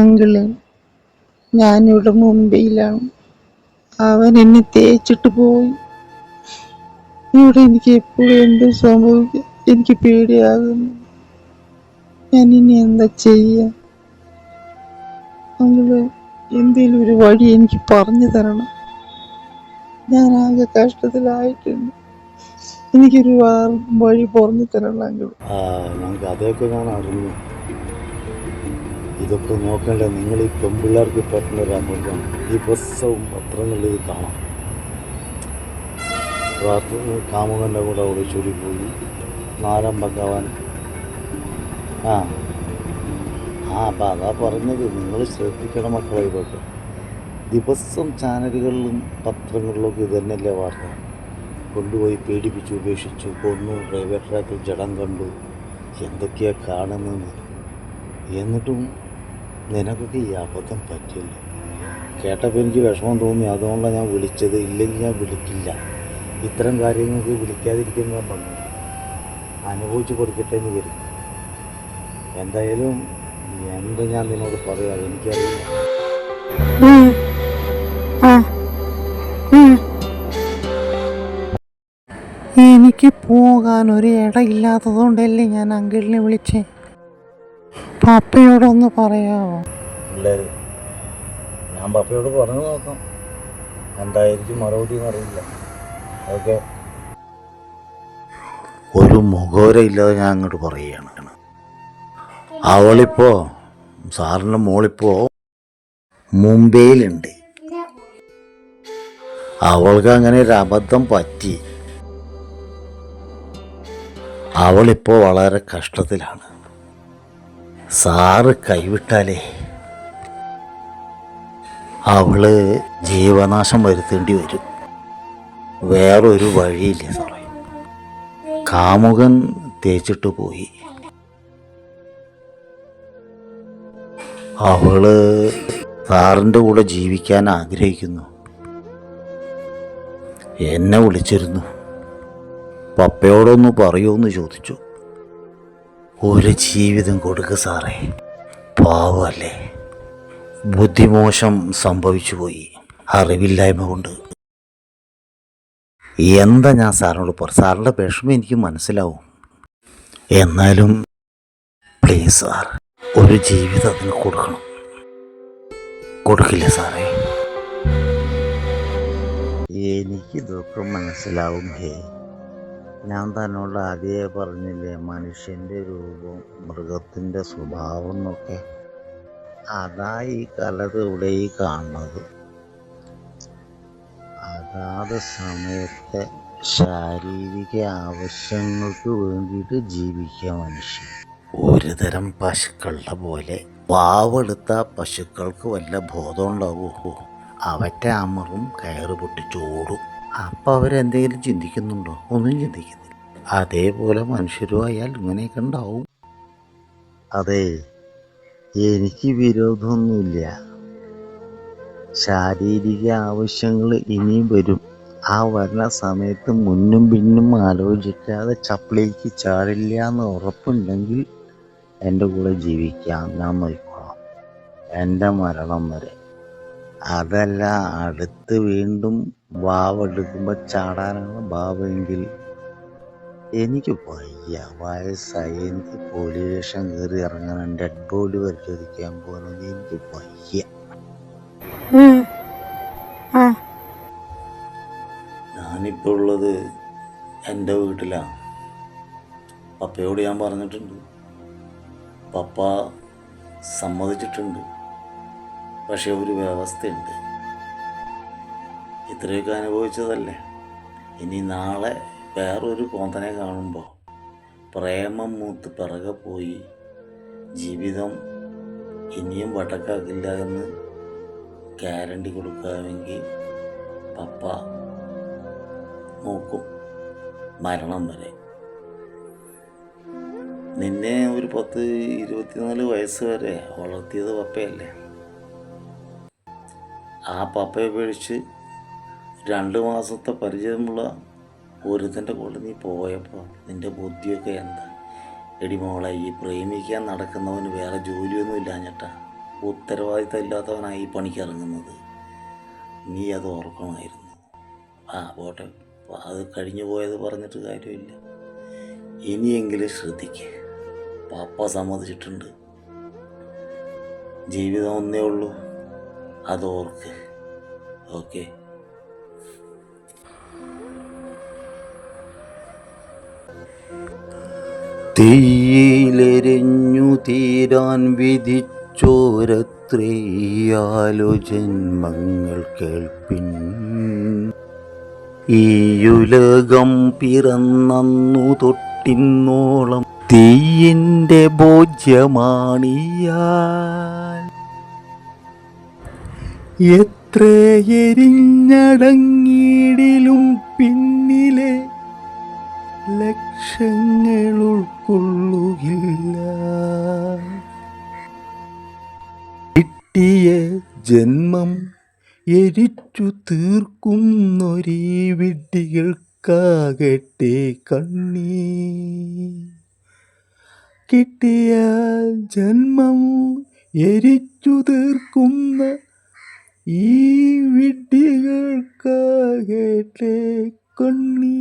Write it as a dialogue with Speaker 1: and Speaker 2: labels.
Speaker 1: Uncle ഞാനിവിടെ മുംബൈയിലാണ്. അവൻ എന്നെ തേച്ചിട്ട് പോയി. ഇവിടെ എനിക്ക് എപ്പോഴും എന്ത് സംഭവിക്കും എനിക്ക് പേടിയാകുന്നു. ഞാൻ ഇനി എന്താ ചെയ്യാ? അങ്കിൾ എന്തേലും ഒരു വഴി എനിക്ക് പറഞ്ഞു തരണം. ഞാൻ ആകെ കഷ്ടത്തിലായിട്ടുണ്ട്. എനിക്കൊരു വഴി പറഞ്ഞു തരണം
Speaker 2: അങ്കിൾ. ഞങ്ങൾക്ക് അതൊക്കെ ഞാൻ അറിഞ്ഞു ഇതൊക്കെ നോക്കേണ്ട? നിങ്ങൾ ഈ പെൺപിള്ളേർക്ക് പറ്റുന്ന ഒരു ഈ ദിവസവും പത്രങ്ങളിൽ ഇത് കാണാം. പ്രാർത്ഥന കാമുകന്റെ കൂടെ ഒളിച്ചോടി പോയി. നാലാം ഭഗവാൻ ആ. ആ അപ്പം അതാ പറഞ്ഞത്. നിങ്ങൾ ശ്രദ്ധിക്കണം മക്കളെ ഇതൊക്കെ. ദിവസം ചാനലുകളിലും പത്രങ്ങളിലൊക്കെ ഇത് തന്നെയല്ലേ വാർത്ത. കൊണ്ടുപോയി പേടിപ്പിച്ചു ഉപേക്ഷിച്ചു കൊന്നു ഡ്രൈവർ ട്രാക്കിൽ ജഡം കണ്ടു. എന്തൊക്കെയാണ് കാണുന്നത് എന്നിട്ടും നിനക്കൊക്കെ ഈ അബദ്ധം പറ്റില്ല. കേട്ടപ്പോൾ എനിക്ക് വിഷമം തോന്നി. അതുകൊണ്ടാണ് ഞാൻ വിളിച്ചത്. ഇല്ലെങ്കിൽ ഞാൻ വിളിക്കില്ല. ഇത്തരം കാര്യങ്ങൾക്ക് വിളിക്കാതിരിക്കുന്ന പറഞ്ഞു. അനുഭവിച്ച് കൊടുക്കട്ടെ എന്ന് കരുതി. എന്തായാലും എന്ത് ഞാൻ നിന്നോട് പറയാം? എനിക്കറിയില്ല.
Speaker 1: എനിക്ക് പോകാൻ ഒരു ഇടയില്ലാത്തതുകൊണ്ടല്ലേ ഞാൻ അങ്കിളിനെ വിളിച്ചേ? പപ്പയോടൊന്ന് പറയാമോ
Speaker 2: പിള്ളേർ ഞാൻ പപ്പയോട് പറഞ്ഞു നോക്കാം. എന്തായിരിക്കും മറുപടി എന്നറിയില്ല ഓക്കെ ഒരു മുഖവര ഇല്ലാതെ ഞാൻ അങ്ങോട്ട് പറയുകയാണ്. അവളിപ്പോ സാറിന്റെ മോളിപ്പോ മുംബൈയിലുണ്ട്. അവൾക്ക് അങ്ങനെ ഒരു അബദ്ധം പറ്റി. അവളിപ്പോ വളരെ കഷ്ടത്തിലാണ്. സാറ് കൈവിട്ടാലേ. അവൾ ജീവനാശം വരുത്തേണ്ടി വരും. വേറൊരു വഴിയില്ല സാറേ. കാമുകൻ തേച്ചിട്ട് പോയി. അവൾ സാറിന്റെ കൂടെ ജീവിക്കാൻ ആഗ്രഹിക്കുന്നു. എന്നെ വിളിച്ചിരുന്നു. പപ്പയോടൊന്ന് പറയുമെന്ന് ചോദിച്ചു. ഒരു ജീവിതം കൊടുക്കുക സാറേ. പാവല്ലേ. ബുദ്ധിമോശം സംഭവിച്ചു പോയി. അറിവില്ലായ്മ കൊണ്ട്. എന്താ ഞാൻ സാറിനോട് പറ സാറിന്റെ വിഷമം എനിക്ക് മനസ്സിലാവും. എന്നാലും പ്ലീസ് സാർ ഒരു ജീവിതം അതിന് കൊടുക്കണം. കൊടുക്കില്ല സാറേ? എനിക്ക് ദുഃഖം മനസ്സിലാവും ഹേ. ഞാൻ തന്നോട് ആദ്യമേ പറഞ്ഞില്ലേ മനുഷ്യന്റെ രൂപം മൃഗത്തിന്റെ സ്വഭാവം എന്നൊക്കെ. അതാ ഈ കലത് ഇവിടെ ഈ കാണുന്നത്. അതാത് സമയത്തെ ശാരീരിക ആവശ്യങ്ങൾക്ക് വേണ്ടിയിട്ട് ജീവിക്കുക മനുഷ്യൻ. ഒരു തരം പശുക്കളുടെ പോലെ വാവെടുത്ത പശുക്കൾക്ക് വല്ല ബോധം ഉണ്ടാവുമോ? അവറ്റ അമറും കയറ് പൊട്ടിച്ചോടും. അപ്പം അവരെന്തെങ്കിലും ചിന്തിക്കുന്നുണ്ടോ? ഒന്നും ചിന്തിക്കുന്നില്ല. അതേപോലെ മനുഷ്യരുമായാൽ ഇങ്ങനെയൊക്കെ ഉണ്ടാവും. അതെ എനിക്ക് വിരോധമൊന്നുമില്ല. ശാരീരിക ആവശ്യങ്ങൾ ഇനിയും വരും. ആ വരുന്ന സമയത്ത് മുന്നും പിന്നും ആലോചിക്കാതെ ചപ്പിളിക്ക് ചാടില്ല എന്ന് ഉറപ്പുണ്ടെങ്കിൽ എന്റെ കൂടെ ജീവിക്കാം. ഞാൻ നോക്കിക്കോളാം. എന്റെ മരണം വരെ. അതല്ല അടുത്ത് വീണ്ടും വാവെടുക്കുമ്പോൾ ചാടാനാണ് ബാബെങ്കിൽ എനിക്ക് വയ്യ. വയസ്സായി. എനിക്ക് പോലീസ് സ്റ്റേഷൻ കയറി ഇറങ്ങാൻ ഡെഡ് ബോഡി പരിശോധിക്കാൻ പോകുന്നത് എനിക്ക് വയ്യ. ഞാനിപ്പോൾ ഉള്ളത് എന്റെ വീട്ടിലാണ് പപ്പയോട് ഞാൻ പറഞ്ഞിട്ടുണ്ട്. പപ്പ സമ്മതിച്ചിട്ടുണ്ട്. പക്ഷെ ഒരു വ്യവസ്ഥയുണ്ട്. ഇത്രയൊക്കെ അനുഭവിച്ചതല്ലേ? ഇനി നാളെ വേറൊരു കോന്തനെ കാണുമ്പോൾ പ്രേമം മൂത്ത് പിറകെ പോയി ജീവിതം ഇനിയും വട്ടക്കാക്കില്ല എന്ന് ഗ്യാരണ്ടി കൊടുക്കാമെങ്കിൽ പപ്പ നോക്കും മരണം വരെ. നിന്നെ ഒരു പത്ത് ഇരുപത്തിനാല് വയസ്സ് വരെ വളർത്തിയത് പപ്പയല്ലേ? ആ പപ്പയെ പേടിച്ച് രണ്ട് മാസത്തെ പരിചയമുള്ള ഒരുത്തന്റെ കൂടെ നീ പോയപ്പോൾ നിന്റെ ബുദ്ധിയൊക്കെ എന്താ? എടി മോളെ ഈ പ്രേമിക്കാൻ നടക്കുന്നവന് വേറെ ജോലിയൊന്നും ഇല്ലാഞ്ഞിട്ടാ ഉത്തരവാദിത്തം ഇല്ലാത്തവനായി ഈ പണിക്ക് ഇറങ്ങുന്നത്. നീ അത് ഓർക്കണമായിരുന്നു. ആ പോട്ടെ. അത് കഴിഞ്ഞു പോയത് പറഞ്ഞിട്ട് കാര്യമില്ല. ഇനിയെങ്കിലും ശ്രദ്ധിക്ക്. പപ്പ സമ്മതിച്ചിട്ടുണ്ട്. ജീവിതം ഒന്നേ ഉള്ളൂ. അത് ഓർക്ക് ഓക്കെ. തീയിലെരിഞ്ഞു തീരാൻ വിധിച്ചോരത്രയാലോ ജന്മങ്ങൾ കേൾപ്പിൻ. ഈയുലകം പിറന്നു തൊട്ടിന്നോളം തീയിന്റെ ബോധ്യമാണിയാൽ എത്ര എരിഞ്ഞടങ്ങിയിടിലും പിന്നിലെ ലക്ഷങ്ങൾ ഉൾക്കൊള്ളുകില്ല കിട്ടിയ ജന്മം എരിച്ചു തീർക്കുന്നൊരീ വിഡ്ഢികൾക്കാകട്ടെ കണ്ണീ. കിട്ടിയ ജന്മം എരിച്ചു തീർക്കുന്ന ഈ വിഡ്ഢികൾക്കാകട്ടെ കൊണ്ണീ